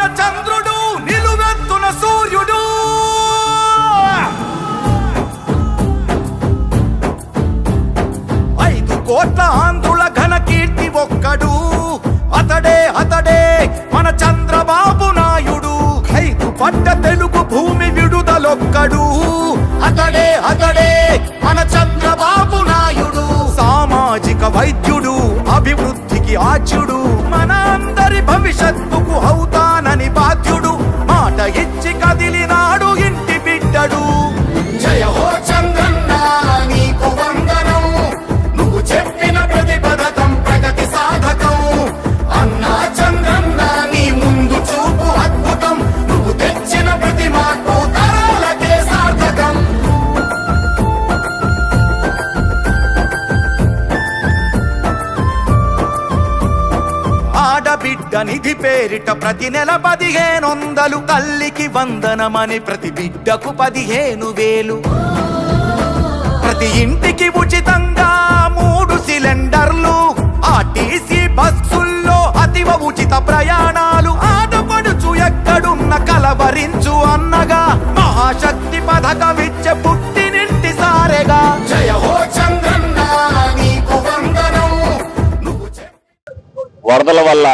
స్వరమెత్తిన చంద్రుడు నిలువెత్తున సూర్యుడు. ఐదు కోట్ల ఆంధ్రుల ఘన కీర్తి ఒక్కడు. అతడే అతడే మన చంద్రబాబు నాయుడు. ఐదు పట్ట తెలుగు భూమి విడుదలొక్కడు. అతడే అతడే పేరిట ప్రతి నెల పదిహేను వందలు తల్లికి వందనమని ప్రతి బిడ్డకు పదిహేను వేలు. ప్రతి ఇంటికి ఉచితంగా మూడు సిలిండర్లు ఆర్టీసీ బస్సుల్లో అతివ ఉచిత ప్రయాణాలు. ఆడపడుచు ఎక్కడున్న కలవరించు అన్నగా మహాశక్తి పథకమిచ్చే పుట్టినింటి సారెగా. జయ హో వరదల వల్ల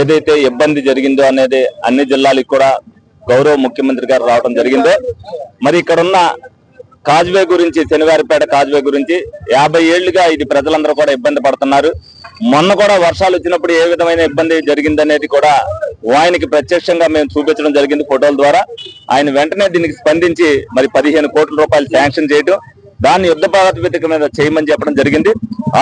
ఏదైతే ఇబ్బంది జరిగిందో అనేది అన్ని జిల్లాలకు కూడా గౌరవ ముఖ్యమంత్రి గారు రావడం జరిగిందో మరి ఇక్కడ ఉన్న కాజ్వే గురించి శనివారిపేట కాజ్వే గురించి యాభై ఏళ్ళుగా ఇది ప్రజలందరూ కూడా ఇబ్బంది పడుతున్నారు. మొన్న కూడా వర్షాలు వచ్చినప్పుడు ఏ విధమైన ఇబ్బంది జరిగిందనేది కూడా ఆయనకి ప్రత్యక్షంగా మేము చూపించడం జరిగింది ఫోటోల ద్వారా. ఆయన వెంటనే దీనికి స్పందించి మరి పదిహేను కోట్ల రూపాయలు శాంక్షన్ చేయడం దాన్ని యుద్ధ ప్రాతిపదిక మీద చేయమని చెప్పడం జరిగింది.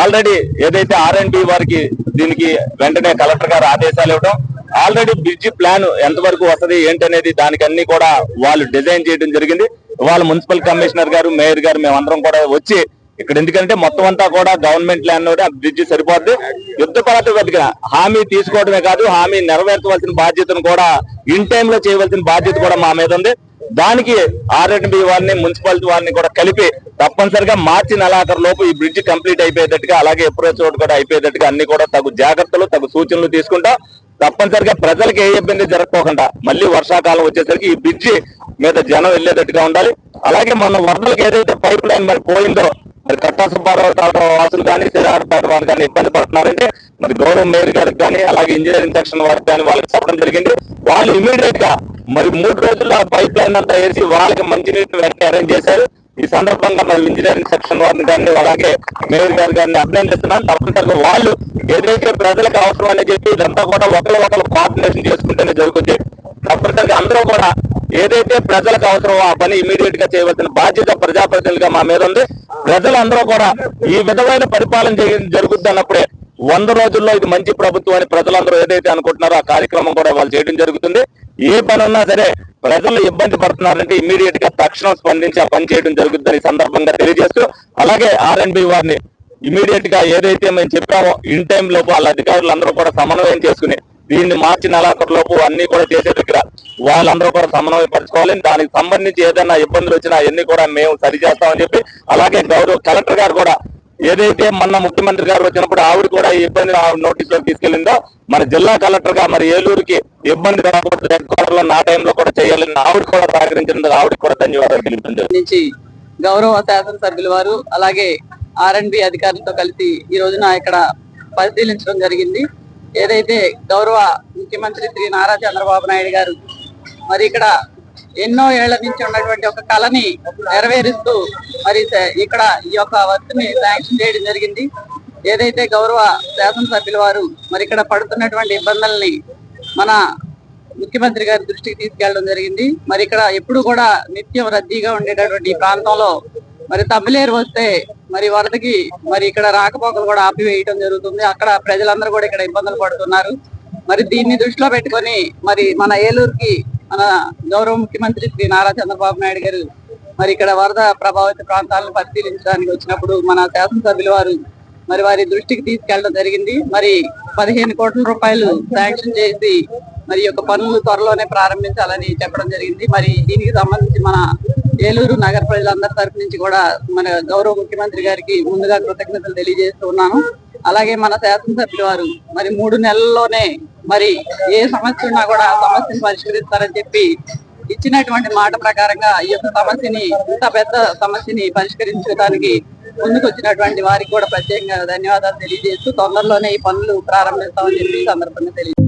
ఆల్రెడీ ఏదైతే ఆర్ఎండ్బి వారికి దీనికి వెంటనే కలెక్టర్ గారు ఆదేశాలు ఇవ్వడం ఆల్రెడీ బ్రిడ్జి ప్లాన్ ఎంతవరకు వస్తది ఏంటనేది దానికన్నీ కూడా వాళ్ళు డిజైన్ చేయడం జరిగింది. వాళ్ళ మున్సిపల్ కమిషనర్ గారు మేయర్ గారు మేమందరం కూడా వచ్చి ఇక్కడ ఎందుకంటే మొత్తం అంతా కూడా గవర్నమెంట్ ల్యాండ్ ఆ బ్రిడ్జ్ సరిపోద్ది. యుద్ధ ప్రాతిపదిక హామీ తీసుకోవడమే కాదు హామీ నెరవేర్చవలసిన బాధ్యతను కూడా ఇన్ టైమ్లో చేయవలసిన బాధ్యత కూడా మా మీద ఉంది. దానికి ఆర్ఎండ్బి వారిని మున్సిపాలిటీ వారిని కూడా కలిపి తప్పనిసరిగా మార్చి నెలాఖరు లోపు ఈ బ్రిడ్జ్ కంప్లీట్ అయిపోయేటట్టుగా అలాగే అప్రోచ్ రోడ్ కూడా అయిపోయేటట్టుగా అన్ని కూడా తగు జాగ్రత్తలు తగు సూచనలు తీసుకుంటా తప్పనిసరిగా ప్రజలకు ఏ ఇబ్బంది జరగకోకుండా మళ్ళీ వర్షాకాలం వచ్చేసరికి ఈ బ్రిడ్జి మీద జనం వెళ్ళేటట్టుగా ఉండాలి. అలాగే మొన్న వరదలకు ఏదైతే పైప్ లైన్ మరి పోయిందో మరి కట్టా సుబ్బారావు వాసులు కానీ శ్రీరాడపేట వారు కానీ ఇబ్బంది పడుతున్నారంటే మరి గౌరవ మేయర్ గారికి కానీ అలాగే ఇంజనీరింగ్ సెక్షన్ వారికి కానీ వాళ్ళకి చెప్పడం జరిగింది. వాళ్ళు ఇమీడియట్గా మరి మూడు రోజుల్లో ఆ పైప్ లైన్ అంతా వేసి వాళ్ళకి మంచినీటిని వెంటనే అరేంజ్ చేశారు. ఈ సందర్భంగా మరి ఇంజనీరింగ్ సెక్షన్ వారిని కానీ అలాగే మేయర్ గారు గారిని అభినందిస్తున్నాను. తప్పనిసరిగా వాళ్ళు ఏదైతే ప్రజలకు అవసరం అని చెప్పి ఇదంతా కూడా ఒకరు ఒకరు కోఆర్డినేషన్ చేసుకుంటేనే జరుగుతుంది తప్పనిసరిగా అందరూ కూడా ఏదైతే ప్రజలకు అవసరమో ఆ పని ఇమీడియట్గా చేయవలసిన బాధ్యత ప్రజాప్రతినిధులుగా మా మీద ఉంది. ప్రజలందరూ కూడా ఈ విధమైన పరిపాలన జరుగుద్ది అన్నప్పుడే వంద రోజుల్లో ఇది మంచి ప్రభుత్వం అని ప్రజలందరూ ఏదైతే అనుకుంటున్నారో ఆ కార్యక్రమం కూడా వాళ్ళు చేయడం జరుగుతుంది. ఏ పని ఉన్నా సరే ప్రజలు ఇబ్బంది పడుతున్నారంటే ఇమీడియట్గా తక్షణం స్పందించి ఆ పని చేయడం జరుగుతుందని సందర్భంగా తెలియజేస్తూ అలాగే ఆర్ఎండ్బి వారిని ఇమీడియట్గా ఏదైతే మేము చెప్పామో ఇన్ టైం లోపు వాళ్ళ అధికారులందరూ కూడా సమన్వయం చేసుకుని దీన్ని మార్చి నెలాఖరు లోపు అన్ని కూడా చేసే దగ్గర వాళ్ళందరూ కూడా సమన్వయపరచుకోవాలి దానికి సంబంధించి ఏదైనా ఇబ్బందులు వచ్చినా అన్ని కూడా మేము సరిచేస్తామని చెప్పి అలాగే గౌరవ కలెక్టర్ గారు కూడా ఏదైతే మొన్న ముఖ్యమంత్రి గారు వచ్చినప్పుడు ఆవిడ కూడా ఈ ఇబ్బంది నోటీసులో తీసుకెళ్ళిందో మన జిల్లా కలెక్టర్గా మరి ఏలూరుకి ఇబ్బంది రాకూడదు హెడ్ క్వార్టర్లో నా టైంలో కూడా చేయాలని ఆవిడ కూడా సహకరించినందుకు ఆవిడ కూడా ధన్యవాదాలు తెలియజేయండి గౌరవ శాసనసభ్యుల వారు అలాగే ఆర్ అండ్ బి అధికారులతో కలిసి ఈ రోజున ఇక్కడ పరిశీలించడం జరిగింది. ఏదైతే గౌరవ ముఖ్యమంత్రి శ్రీ నారా చంద్రబాబు నాయుడు గారు మరి ఇక్కడ ఎన్నో ఏళ్ళ నుంచి ఉన్నటువంటి ఒక కళని నెరవేరుస్తూ మరి ఇక్కడ ఈ యొక్క వర్క్ని శాంక్షన్ చేయడం జరిగింది. ఏదైతే గౌరవ శాసనసభ్యుల వారు మరి ఇక్కడ పడుతున్నటువంటి ఇబ్బందుల్ని మన ముఖ్యమంత్రి గారి దృష్టికి తీసుకెళ్ళడం జరిగింది. మరి ఇక్కడ ఎప్పుడు కూడా నిత్యం రద్దీగా ఉండేటటువంటి ఈ ప్రాంతంలో మరి తమిళేరు వస్తే మరి వరదకి మరి ఇక్కడ రాకపోకలు కూడా ఆపివేయటం జరుగుతుంది. అక్కడ ప్రజలందరూ కూడా ఇక్కడ ఇబ్బందులు పడుతున్నారు. మరి దీన్ని దృష్టిలో పెట్టుకొని మరి మన ఏలూరుకి మన గౌరవ ముఖ్యమంత్రి శ్రీ నారా చంద్రబాబు నాయుడు గారు మరి ఇక్కడ వరద ప్రభావిత ప్రాంతాలను పరిశీలించడానికి వచ్చినప్పుడు మన శాసనసభ్యుల వారు మరి వారి దృష్టికి తీసుకెళ్ళడం జరిగింది. మరి పదిహేను కోట్ల రూపాయలు శాంక్షన్ చేసి మరి యొక్క పనులు త్వరలోనే ప్రారంభించాలని చెప్పడం జరిగింది. మరి దీనికి సంబంధించి మన ఏలూరు నగర ప్రజలందరి తరపు నుంచి కూడా మన గౌరవ ముఖ్యమంత్రి గారికి ముందుగా కృతజ్ఞతలు తెలియజేస్తూ ఉన్నాను. అలాగే మన శాసనసభ్యులు వారు మరి మూడు నెలల్లోనే మరి ఏ సమస్య ఉన్నా కూడా ఆ సమస్యను పరిష్కరిస్తారని చెప్పి ఇచ్చినటువంటి మాట ప్రకారంగా ఈ యొక్క సమస్యని ఇంత పెద్ద సమస్యని పరిష్కరించడానికి ముందుకు వచ్చినటువంటి వారికి కూడా ప్రత్యేకంగా ధన్యవాదాలు తెలియజేస్తూ తొందరలోనే ఈ పనులు ప్రారంభిస్తామని చెప్పి ఈ సందర్భంగా తెలియజేస్తాను